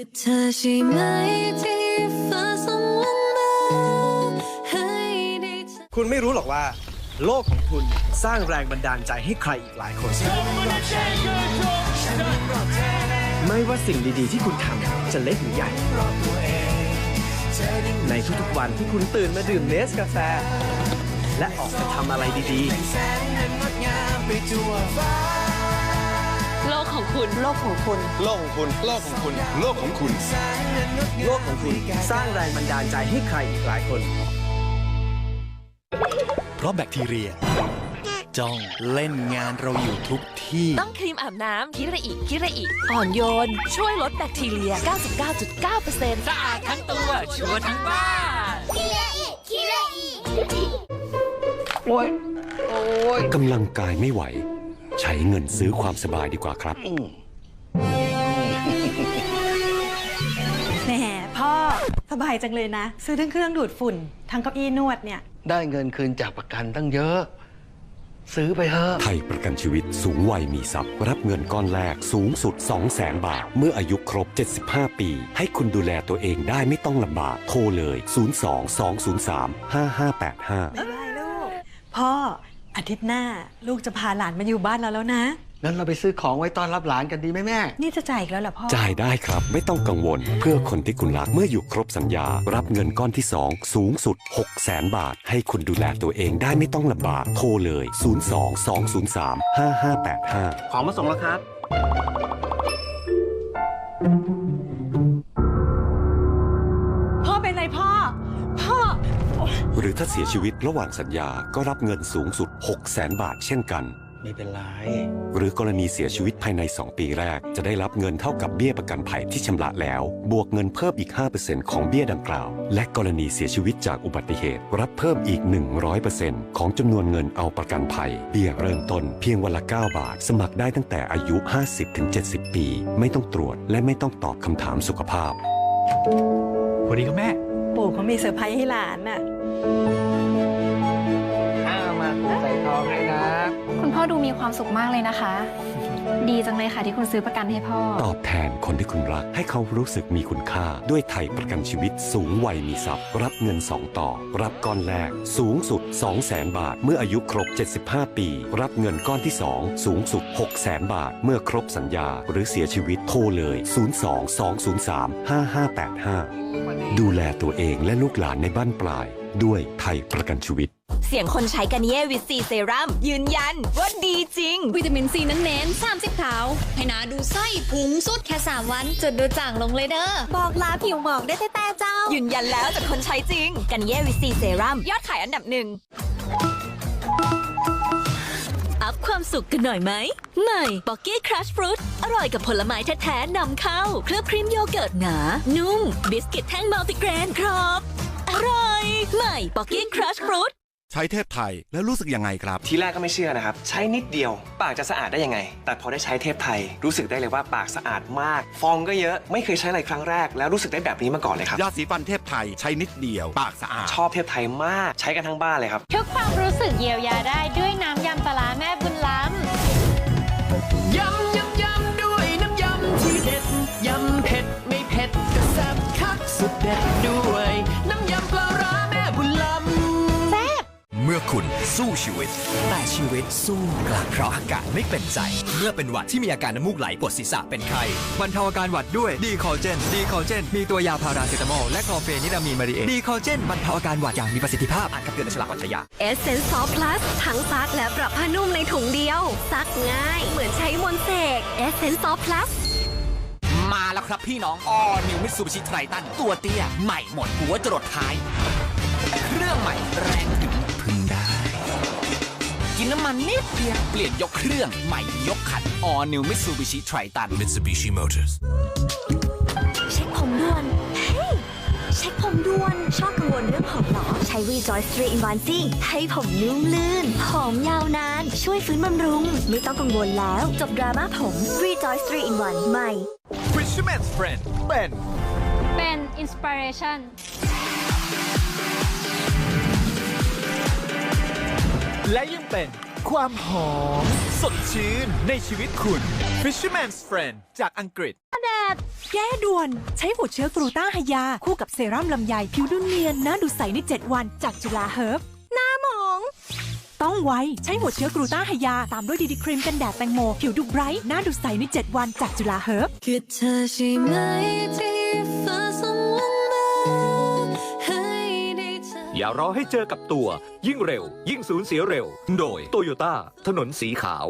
กับเธอใช่ไหมที่ฟ้าส่งลงมาให้ได้คุณไม่รู้หรอกว่า โลกของคุณสร้างแรงบันดาลใจให้ใครอีกหลายคน ไม่ว่าสิ่งดีๆที่คุณทำจะเล็กหรือใหญ่ ในทุกๆวันที่คุณตื่นมาดื่มเนสกาแฟ และออกไปทำอะไรดีโลกของ คุณโลกของคุณโลกของคุณโลกของคุณโลกของคุณๆโลกของคุณสร้างแรงบันดาลใจให้ใครอีกหลายคน เพราะแบคทีเรีย จ้องเล่นงานเราอยู่ทุกที่ ต้องครีมอาบน้ำคิระอิคิระอิอ่อนโยน ช่วยลดแบคทีเรีย 99.9%สะอาดทั้งตัว ชัวร์ทั้งบ้านกำลังกายไม่ไหว ใช้เงินซื้อความสบายดีกว่าครับ แหมพ่อสบายจังเลยนะ ซื้อทั้งเครื่องดูดฝุ่น ทั้งเก้าอี้นวดเนี่ย ได้เงินคืนจากประกันตั้งเยอะ ซื้อไปเถอะไทยประกันชีวิตสูงวัยมีทรัพย์ รับเงินก้อนแรกสูงสุด 2 0 0แสนบาท เมื่ออายุครบ 75 ปี ให้คุณดูแลตัวเองได้ไม่ต้องลำบาก โทรเลย 02 203 5585บ๊ายบายลูก พ่อ อาทิตย์หน้าลูกจะพาหลานมาอยู่บ้านเราแล้วนะ งั้นเราไปซื้อของไว้ต้อนรับหลานกันดีไหมแม่ นี่จะจ่ายอีกแล้วเหรอพ่อ จ่ายได้ครับไม่ต้องกังวล เพื่อคนที่คุณรักเมื่ออยู่ครบสัญญา รับเงินก้อนที่ 2 สูงสุด 6 0แสนบาท ให้คุณดูแลตัวเองได้ไม่ต้องลำบากโทรเลย 02 203 5585 ของมาส่งแล้วครับ หรือถ้าเสียชีวิตระหว่างสัญญาก็รับเงินสูงสุด 6 0แสนบาทเช่นกัน ไม่เป็นไร หรือกรณีเสียชีวิตภายใน 2 ปีแรก จะได้รับเงินเท่ากับเบี้ยประกันภัยที่ชำระแล้ว บวกเงินเพิ่มอีก 5%ของเบี้ยดังกล่าว และกรณีเสียชีวิตจากอุบัติเหตุ รับเพิ่มอีก 100%ของจำนวนเงินเอาประกันภัย เบี้ยเริ่มต้นเพียงวันละ 9 บาท สมัครได้ตั้งแต่อายุ 50-70 ปี ไม่ต้องตรวจและไม่ต้องตอบคำถามสุขภาพสวัสดีครับแม่ ปู่เขามีเซอร์ไพรส์ให้หลานน่ะ อ้าวมาคุณใส่ทองให้นะ คุณพ่อดูมีความสุขมากเลยนะคะ ดีจังเลยค่ะที่คุณซื้อประกันให้พ่อ ตอบแทนคนที่คุณรักให้เขารู้สึกมีคุณค่า ด้วยไทยประกันชีวิตสูงวัยมีทรัพย์ รับเงิน 2 ต่อ รับก้อนแรก สูงสุด 2 0 0แสนบาท เมื่ออายุครบ 75 ปี รับเงินก้อนที่ 2 สูงสุด 6 0แสนบาท เมื่อครบสัญญา หรือเสียชีวิตโทรเลย 02 203 5585 ดูแลตัวเองและลูกหลานในบ้านปลาย ด้วยไทยประกันชีวิต เสียงคนใช้กันเย่วิตซีเซรั่มยืนยันว่าดีจริง วิตามินซีนั้นเน้น30เท้าให้หนาดูไส้พุงสุดแค่ 3 วันจนดูจ่างลงเลยเด้อ บอกลาผิวหมองได้แต่แต่เจ้า ยืนยันแล้วจากคนใช้จริงกันเย่วิตซีเซรั่มยอดขายอันดับหนึ่งอัพความสุขกันหน่อยไหมใหม่บ็อกกี้ครัชฟรุตอร่อยกับผลไม้แท้ๆนำเข้า เคลือบครีมโยเกิร์ตหนา นุ่ม บิสกิตแท่งมัลติเกรน ครอบ อร่อยใหม่บ็อกกี้ครัชฟรุตใช้เทพไทยแล้วรู้สึกยังไงครับ ทีแรกก็ไม่เชื่อนะครับ ใช้นิดเดียว ปากจะสะอาดได้ยังไง แต่พอได้ใช้เทพไทย รู้สึกได้เลยว่าปากสะอาดมาก ฟองก็เยอะไม่เคยใช้อะไรครั้งแรก แล้วรู้สึกได้แบบนี้มาก่อนเลยครับยาสีฟันเทพไทยใช้นิดเดียว ปากสะอาดชอบเทพไทยมากใช้กันทั้งบ้านเลยครับทุกความรู้สึกเยียวยาได้ด้วยน้ำยำปลาร้าแม่บุญ ชีวิต แต่ชีวิตสู้กลับเพราะอากาศไม่เป็นใจ เมื่อเป็นหวัดที่มีอาการน้ำมูกไหลปวดศีรษะเป็นไข้บรรเทาอาการหวัดด้วยดีคอลเจนดีคอลเจนมีตัวยาพาราเซตามอลและคลอเฟนิรามีนมาดีเอดีคอลเจนบรรเทาอาการหวัดอย่างมีประสิทธิภาพอ่านคำเตือนในฉลากวัชยาเอสเซนซอฟพลัสทั้งซักและปรับผ้านุ่มในถุงเดียวซักง่าย เหมือนใช้มนต์เสกเอสเซนซอฟพลัสมาแล้วครับพี่น้องออนิวมิตซูบิชิไทรตันตัวเตี้ยใหม่หมดหัวจรดท้าย เครื่องใหม่แรงถึงพึงได้ กินน้ำมันนิดเดียวเปลี่ยนยกเครื่องใหม่ยกคัน All New Mitsubishi Triton Mitsubishi Motors เช็คผมด่วนเฮ้ยเช็คผมด่วนชอบกังวลเรื่องผมเหรอ ใช้ Rejoice 3 in 1ซิ่งให้ผมนุ่มลื่น ผมยาวนาน ช่วยฟื้นบำรุง ไม่ต้องกังวลแล้ว จบดราม่าผม Rejoice 3 in 1 ใหม่ Fisherman's Friend เป็น เป็นอินสปิเรชัน และยังเป็นความหอม สดชื่นในชีวิตคุณ Fisherman's Friend จากอังกฤษ แดดแก้ด่วน ใช้หัวเชื้อกรูต้าไฮยา คู่กับเซรั่มลำไยผิวดูเนียนหน้าดูใสใน 7 วันจากจุฬาเฮิร์บหน้าหมอง ต้องไวใช้หัวเชื้อกรูต้าไฮยา ตามด้วยดีดีครีมกันแดดแตงโม ผิวดูไบรท์หน้าดูใสใน 7 วันจากจุฬาเฮิร์บ คือเธอใช่ไหมที่ อย่ารอให้เจอกับตัว ยิ่งเร็ว ยิ่งสูญเสียเร็ว โดยโตโยต้าถนนสีขาว